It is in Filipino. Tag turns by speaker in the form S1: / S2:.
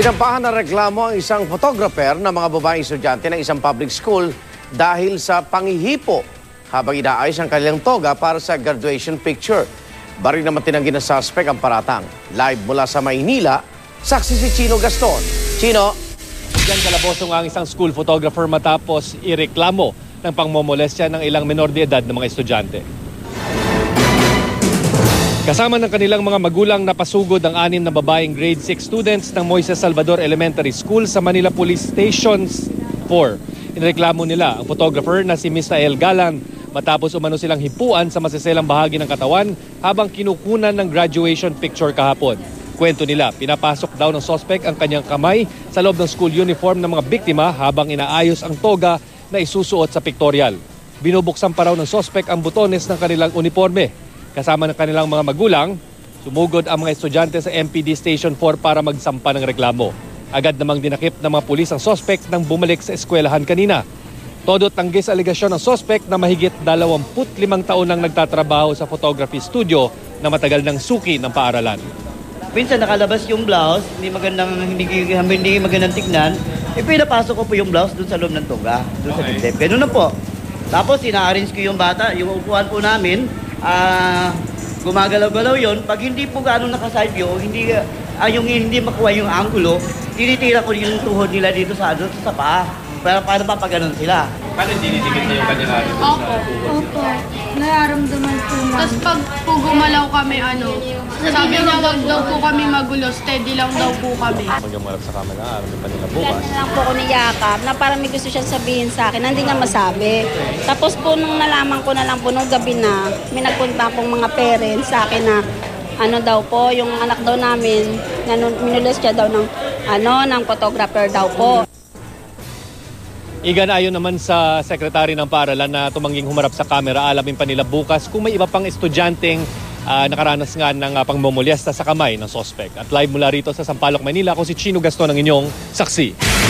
S1: Sinampahan ng reklamo ang isang photographer ng mga babaeng estudyante ng isang public school dahil sa pangihipo habang inaayos ang kanilang toga para sa graduation picture. Bari naman tinanggi ng suspect ang paratang. Live mula sa Maynila, saksi si Chino Gaston. Chino,
S2: Diyan kalabosong ang isang school photographer matapos ireklamo ng pangmomolestya ng ilang menor de edad ng mga estudyante. Kasama ng kanilang mga magulang napasugod ang anim na babaeng grade 6 students ng Moises Salvador Elementary School sa Manila Police Stations 4. Inreklamo nila ang photographer na si Misael Galan matapos umano silang hipuan sa masiselang bahagi ng katawan habang kinukunan ng graduation picture kahapon. Kwento nila, pinapasok daw ng sospek ang kanyang kamay sa loob ng school uniform ng mga biktima habang inaayos ang toga na isusuot sa pictorial. Binubuksan pa raw ng sospek ang butones ng kanilang uniforme. Kasama ng kanilang mga magulang, sumugod ang mga estudyante sa MPD Station 4 para magsampa ng reklamo. Agad namang dinakip ng mga pulis ang sospek nang bumalik sa eskwelahan kanina. Todo tanggi sa aligasyon ng sospek na mahigit 25 taon nang nagtatrabaho sa photography studio na matagal ng suki ng paaralan.
S3: Minsan nakalabas yung blouse, hindi magandang hindi, hindi magandang tignan. Eh pinapasok ko po yung blouse doon sa loob ng tuga, doon sa dibdib. Ganun na po. Tapos ina-arrange ko yung bata, yung upuan po namin, ah gumagalaw-galaw yon. Pag hindi po gaano naka-side view, hindi ah, yung hindi makuha yung angulo, tinitira ko yung tuhod nila dito sa doon sa paa. Para para papaganon sila.
S2: Paano dinidikit na yung kanyang ari?
S4: Opo.
S5: Opo, nararamdaman po
S4: Tapos
S5: namin.
S4: pag po gumalaw kami, ano, sabi niya wag daw po kami magulo, steady lang daw po kami.
S2: Hanggang marap sa camera, aramin pa nila bukas.
S6: Kailan na lang po ako niyakap na parang may gusto siyang sabihin sa akin hindi niya masabi. Tapos po nung nalaman ko na lang po nung gabi na may nagpunta pong mga parents sa akin na ano daw po, yung anak daw namin, na minulis siya daw ng ano, ng photographer daw po.
S2: Igan ayon naman sa sekretary ng paaralan na tumangging humarap sa kamera, alamin pa nila bukas kung may iba pang estudyanteng ah, nakaranas nga ng uh, pangmomolyesta sa kamay ng sospek. At live mula rito sa Sampaloc, Manila, ako si Chino Gaston ang inyong saksi.